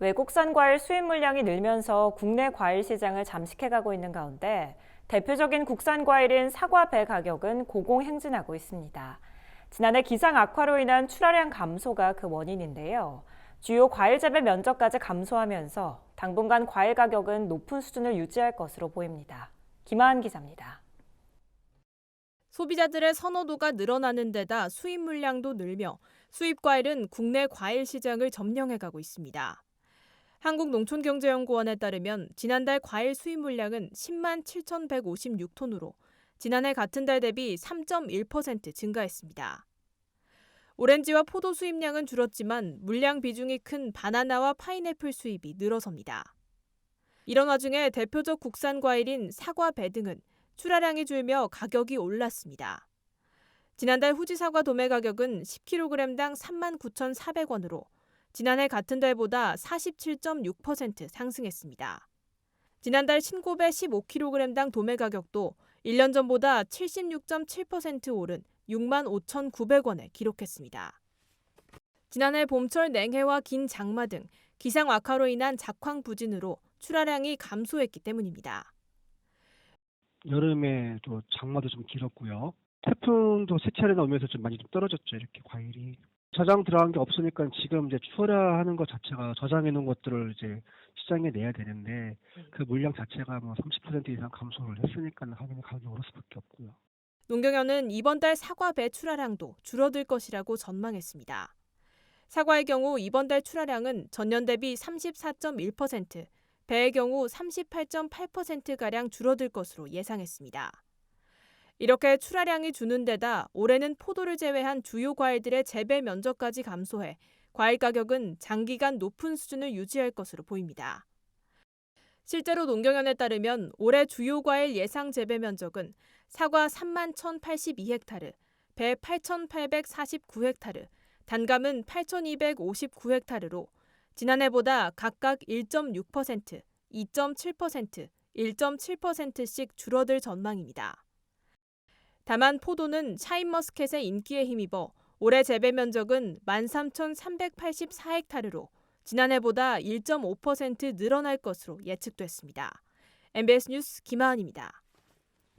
외국산 과일 수입 물량이 늘면서 국내 과일 시장을 잠식해가고 있는 가운데 대표적인 국산 과일인 사과 배 가격은 고공행진하고 있습니다. 지난해 기상 악화로 인한 출하량 감소가 그 원인인데요. 주요 과일 재배 면적까지 감소하면서 당분간 과일 가격은 높은 수준을 유지할 것으로 보입니다. 김하은 기자입니다. 소비자들의 선호도가 늘어나는 데다 수입 물량도 늘며 수입 과일은 국내 과일 시장을 점령해 가고 있습니다. 한국농촌경제연구원에 따르면 지난달 과일 수입 물량은 10만 7,156톤으로 지난해 같은 달 대비 3.1% 증가했습니다. 오렌지와 포도 수입량은 줄었지만 물량 비중이 큰 바나나와 파인애플 수입이 늘어섭니다. 이런 와중에 대표적 국산 과일인 사과, 배 등은 출하량이 줄며 가격이 올랐습니다. 지난달 후지 사과 도매 가격은 10kg당 39,400원으로 지난해 같은 달보다 47.6% 상승했습니다. 지난달 신고배 15kg당 도매 가격도 1년 전보다 76.7% 오른 6만 5,900원에 기록했습니다. 지난해 봄철 냉해와 긴 장마 등 기상 악화로 인한 작황 부진으로 출하량이 감소했기 때문입니다. 여름에 또 장마도 좀 길었고요. 태풍도 세 차례나 오면서 좀 많이 좀 떨어졌죠. 이렇게 과일이. 저장 들어간 게 없으니까 지금 이제 추월하는 것 자체가 저장해 놓은 것들을 이제 시장에 내야 되는데 그 물량 자체가 뭐 30% 이상 감소를 했으니까 당연히 가격이 오를 수밖에 없고요. 농경연은 이번 달 사과 배 출하량도 줄어들 것이라고 전망했습니다. 사과의 경우 이번 달 출하량은 전년 대비 34.1%, 배의 경우 38.8%가량 줄어들 것으로 예상했습니다. 이렇게 출하량이 주는 데다 올해는 포도를 제외한 주요 과일들의 재배 면적까지 감소해 과일 가격은 장기간 높은 수준을 유지할 것으로 보입니다. 실제로 농경연에 따르면 올해 주요 과일 예상 재배 면적은 사과 3만 1,082헥타르, 배 8,849헥타르, 단감은 8,259헥타르로 지난해보다 각각 1.6%, 2.7%, 1.7%씩 줄어들 전망입니다. 다만 포도는 샤인머스켓의 인기에 힘입어 올해 재배 면적은 13,384헥타르로 지난해보다 1.5% 늘어날 것으로 예측됐습니다. MBS 뉴스 김하은입니다.